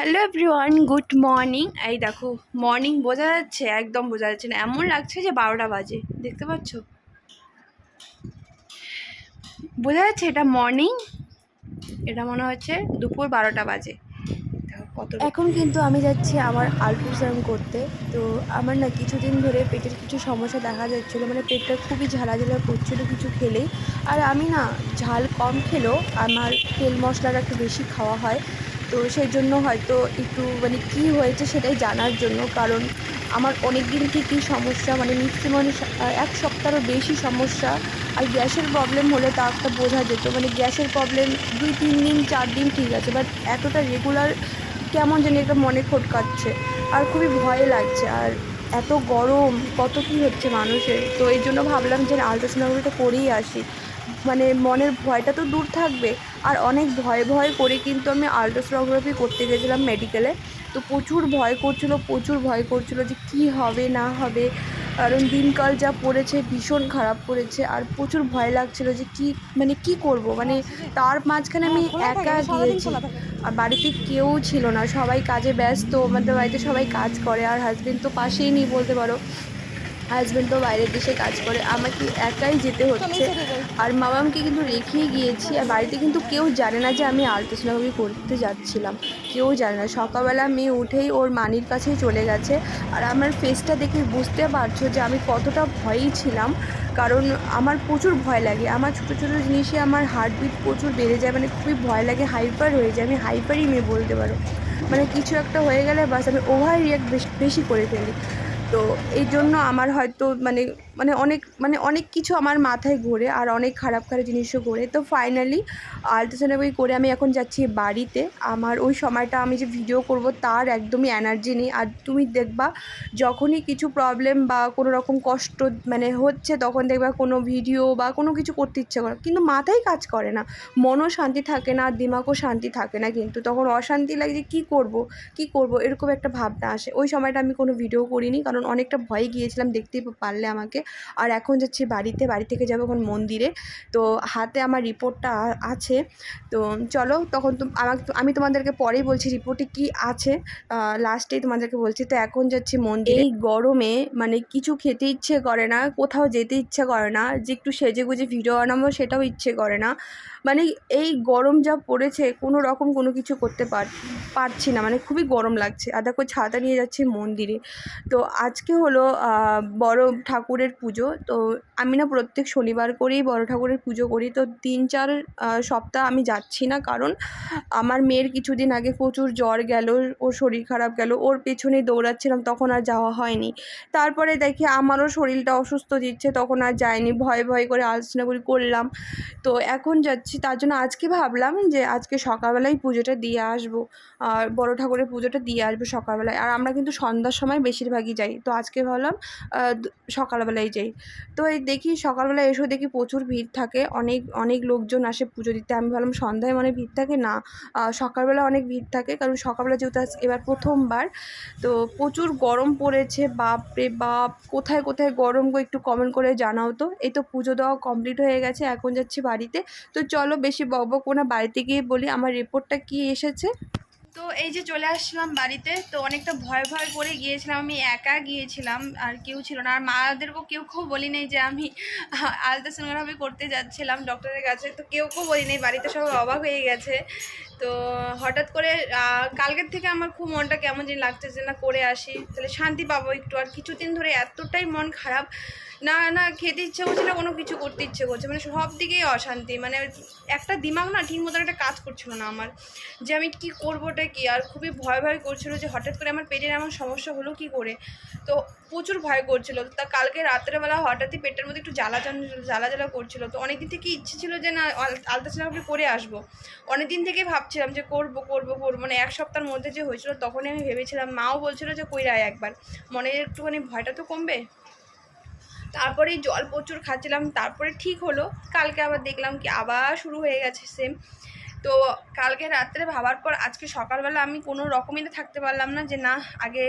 Hello everyone good morning এই দেখো morning বোঝা যাচ্ছে, একদম বোঝা যাচ্ছে না। এমন লাগছে যে বারোটা বাজে, দেখতে পাচ্ছ? বোঝা যাচ্ছে এটা মর্নিং এটা মনে হচ্ছে দুপুর বারোটা বাজে। কত এখন কিন্তু আমি যাচ্ছি আমার আল্ট্রাসাউন্ড করতে। তো আমার না কিছুদিন ধরে পেটের কিছু সমস্যা দেখা যাচ্ছিল মানে পেটটা খুবই ঝালাঝালা করছিল কিছু খেলেই। আর আমি না ঝাল কম খেলেও আমার তেল মশলাটা একটু বেশি খাওয়া হয়। তো সেই জন্য হয়তো একটু মানে কী হয়েছে সেটাই জানার জন্য, কারণ আমার অনেক দিন থেকেই সমস্যা মানে ম্যাক্সিমাম এক সপ্তাহেরও বেশি সমস্যা। আর গ্যাসের প্রবলেম হলে তা একটা বোঝা যেত মানে গ্যাসের প্রবলেম দুই, তিন দিন, চার দিন ঠিক আছে বাট এতটা রেগুলার কেমন জানি একটা মনে খটকাচ্ছে আর খুবই ভয় লাগছে, আর এত গরম, কত কী হচ্ছে মানুষের? তো এই জন্য ভাবলাম যে আলট্রাসোনোগ্রাফিটা করেই আসি। মানে মনের ভয়টা তো দূর থাকবে আর অনেক ভয় ভয় করে কিন্তু আমি আলট্রাসোনোগ্রাফি করতে গেছিলাম মেডিকেলে তো প্রচুর ভয় করছিল প্রচুর ভয় করছিল যে কি হবে না হবে। কারণ দিনকাল যা পড়েছে ভীষণ খারাপ পড়েছে। আর প্রচুর ভয় লাগছিল যে কি মানে কি করব? মানে তার মাঝখানে আমি একা গিয়েছি। আর বাড়িতে কেউ ছিল না সবাই কাজে ব্যস্ত। আমাদের বাড়িতে সবাই কাজ করে আর হাজবেন্ড তো পাশেই নেই বলতে পারো। হাজব্যান্ড তো বাইরের দেশে কাজ করে আমাকে একাই যেতে হচ্ছে। আর মামামকে কিন্তু রেখেই গিয়েছি আর বাড়িতে কিন্তু কেউ জানে না যে আমি আলট্রাসোনোগ্রাফি করতে যাচ্ছিলাম। কেউ জানে না। সকালবেলা মেয়ে উঠেই ওর মানির কাছেই চলে গেছে আর আমার ফেসটা দেখে বুঝতে পারছ যে আমি কতটা ভয়েই ছিলাম। কারণ আমার প্রচুর ভয় লাগে। আমার ছোটো ছোটো জিনিসে আমার হার্টবিট প্রচুর বেড়ে যায় মানে খুবই ভয় লাগে হাইপার হয়ে যায়। আমি হাইপারই মেয়ে বলতে পারো। মানে কিছু একটা হয়ে গেলে বাস আমি ওভার রিয়াক্ট বেশি করে ফেলি। তো এই জন্য আমার হয়তো মানে মানে অনেক মানে অনেক কিছু আমার মাথায় ঘোরে আর অনেক খারাপ খারাপ জিনিসও ঘোরে। তো ফাইনালি আলট্রাসোনোগ্রাফি করে আমি এখন যাচ্ছি বাড়িতে। আমার ওই সময়টা আমি যে ভিডিও করব তার একদমই এনার্জি নেই। আর তুমি দেখবা যখনই কিছু প্রবলেম বা কোনো রকম কষ্ট মানে হচ্ছে তখন দেখবা কোনো ভিডিও বা কোনো কিছু করতে ইচ্ছে করে কিন্তু মাথায় কাজ করে না। মনও শান্তি থাকে না, দিমাগও শান্তি থাকে না কিন্তু তখন অশান্তি লাগে যে কী করব কী করব এরকম একটা ভাবনা আসে। ওই সময়টা আমি কোনো ভিডিও করিনি কারণ অনেকটা ভয়ে গিয়েছিলাম দেখতেই পারলে আমাকে। আর এখন যাচ্ছি বাড়িতে, বাড়ি থেকে যাব এখন মন্দিরে। তো হাতে আমার রিপোর্টটা আছে। তো চলো তখন তো আমাকে আমি তোমাদেরকে পরেই বলছি রিপোর্টে কি আছে। লাস্টেই তোমাদেরকে বলছি। তো এখন যাচ্ছি মন্দিরে। এই গরমে মানে কিছু খেতে ইচ্ছে করে না, কোথাও যেতে ইচ্ছে করে না, যে একটু সেজে গুজে ভিডিও বানাবো সেটাও ইচ্ছে করে না। মানে এই গরম যা পড়েছে, কোনো রকম কোনো কিছু করতে পার পারছি না। মানে খুবই গরম লাগছে। আর দেখো ছাতা নিয়ে যাচ্ছি মন্দিরে। তো আজকে হলো বড় ঠাকুরের পুজো। তো আমি না প্রত্যেক শনিবার করেই বড় ঠাকুরের পুজো করি। তো তিন চার সপ্তাহ আমি যাচ্ছি না কারণ আমার মেয়ের কিছুদিন আগে প্রচুর জ্বর গেল, ওর শরীর খারাপ গেল, ওর পেছনেই দৌড়াচ্ছিলাম, তখন আর যাওয়া হয়নি। তারপরে দেখি আমারও শরীরটা অসুস্থ দিচ্ছে, তখন আর যায়নি, ভয় ভয় করে আলোচনা করি করলাম। তো এখন যাচ্ছি, তার জন্য আজকে ভাবলাম যে আজকে সকালবেলায় পুজোটা দিয়ে আসব, আর বড় ঠাকুরের পুজোটা দিয়ে আসব সকালবেলায়। আর আমরা কিন্তু সন্ধ্যার সময় বেশিরভাগই যাই। তো আজকে ভাবলাম সকালবেলায় যাই। তো এই দেখি সকালবেলা এসেও দেখি প্রচুর ভিড় থাকে। অনেক অনেক লোকজন আসে পুজো দিতে। আমি ভাবলাম সন্ধ্যায় মানে ভিড় থাকে না সকালবেলা অনেক ভিড় থাকে। কারণ সকালবেলা যেহেতু এবার প্রথমবার, তো প্রচুর গরম পড়েছে। বাপ রে বাপ, কোথায় কোথায় গরম একটু কমেন্ট করে জানাও তো। এই তো পুজো দেওয়া কমপ্লিট হয়ে গেছে, এখন যাচ্ছি বাড়িতে। তো চলো বেশি বকবক না, বাড়িতে গিয়ে বলি আমার রিপোর্টটা কি এসেছে? তো এই যে চলে আসলাম বাড়িতে, তো অনেকটা ভয় ভয় করে গিয়েছিলাম। আমি একা গিয়েছিলাম, আর কেউ ছিল না। আর মাদেরকেও কেউ কেউ বলি নেই যে আমি আলট্রাসোনোগ্রাফি করতে যাচ্ছিলাম ডক্টরের কাছে। তো কেউ কেউ বলি নেই, বাড়িতে সবাই অবাক হয়ে গেছে। তো হঠাৎ করে কালকের থেকে আমার খুব মনটা কেমন যেন লাগছে যে না করে আসি, তাহলে শান্তি পাবো একটু। আর কিছুদিন ধরে এতটাই মন খারাপ, না না, খেতে ইচ্ছে করছে না, কোনো কিছু করতে ইচ্ছে করছে মানে সব দিকেই অশান্তি। মানে একটা দিমাগ না ঠিক মতন একটা কাজ করছিল না আমার, যে আমি কি করবোটা কি? আর খুবই ভয় ভয় করছিল যে হঠাৎ করে আমার পেটের এমন সমস্যা হলো কি করে? তো প্রচুর ভয় করছিল। তা কালকে রাত্রেবেলা হঠাৎই পেটের মধ্যে একটু জ্বালা জ্বালা জ্বালা করছিল। তো অনেকদিন থেকে ইচ্ছে ছিল যে, না আলট্রাসাউন্ড করে আসব। অনেকদিন থেকেই ভাবছিলাম যে, করব করব, করব। মানে এক সপ্তাহের মধ্যে যে হয়েছিল তখনই আমি ভেবেছিলাম, মাও বলছিল যে, কই রায় একবার। মনে একটুখানি ভয়টা তো কমবে। তারপরে জল প্রচুর খাচ্ছিলাম। তারপরে ঠিক হলো। কালকে আবার দেখলাম কি আবার শুরু হয়ে গেছে সেম তো কালকে রাত্রে ভাবার পর আজকে সকালবেলা আমি কোনো রকমই থাকতে পারলাম না যে, না, আগে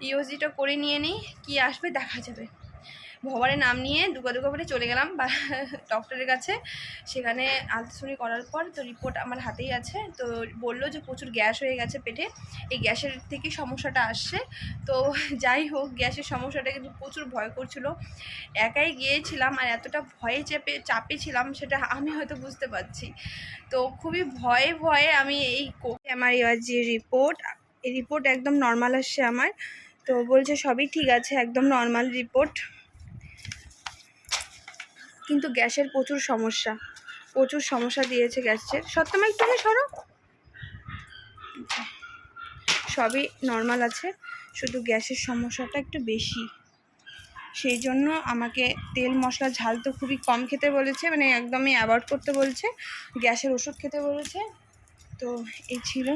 ইউজিটা করে নিয়ে নিই, কী আসবে, দেখা যাবে। ভবারে নাম নিয়ে দুগা দুগা করে চলে গেলাম ডক্টরের কাছে। সেখানে আলট্রাসাউন্ড করার পর তো রিপোর্ট আমার হাতেই আছে। তো বলল যে প্রচুর গ্যাস হয়ে গেছে পেটে। এই গ্যাসের থেকে সমস্যাটা আসছে। তো যাই হোক, গ্যাসের সমস্যাটা কিন্তু প্রচুর ভয় করছিল। একাই গিয়েছিলাম আর এতটা ভয়ে চেপে, চাপে ছিলাম সেটা আমি হয়তো বুঝতে পারছি। তো খুবই ভয়ে ভয়ে আমি এই আমার এবার যে রিপোর্ট এই রিপোর্ট একদম নর্মাল আসছে আমার। তো বলছে সবই ঠিক আছে, একদম নর্মাল রিপোর্ট কিন্তু গ্যাসের প্রচুর সমস্যা। প্রচুর সমস্যা দিয়েছে গ্যাসের। সত্যমা একটু আগে সরো। সবই নর্মাল আছে, শুধু গ্যাসের সমস্যাটা একটু বেশি। সেই জন্য আমাকে তেল মশলা ঝাল তো খুবই কম খেতে বলেছে মানে একদমই অ্যাভয়েড করতে বলছে। গ্যাসের ওষুধ খেতে বলেছে। তো এই ছিল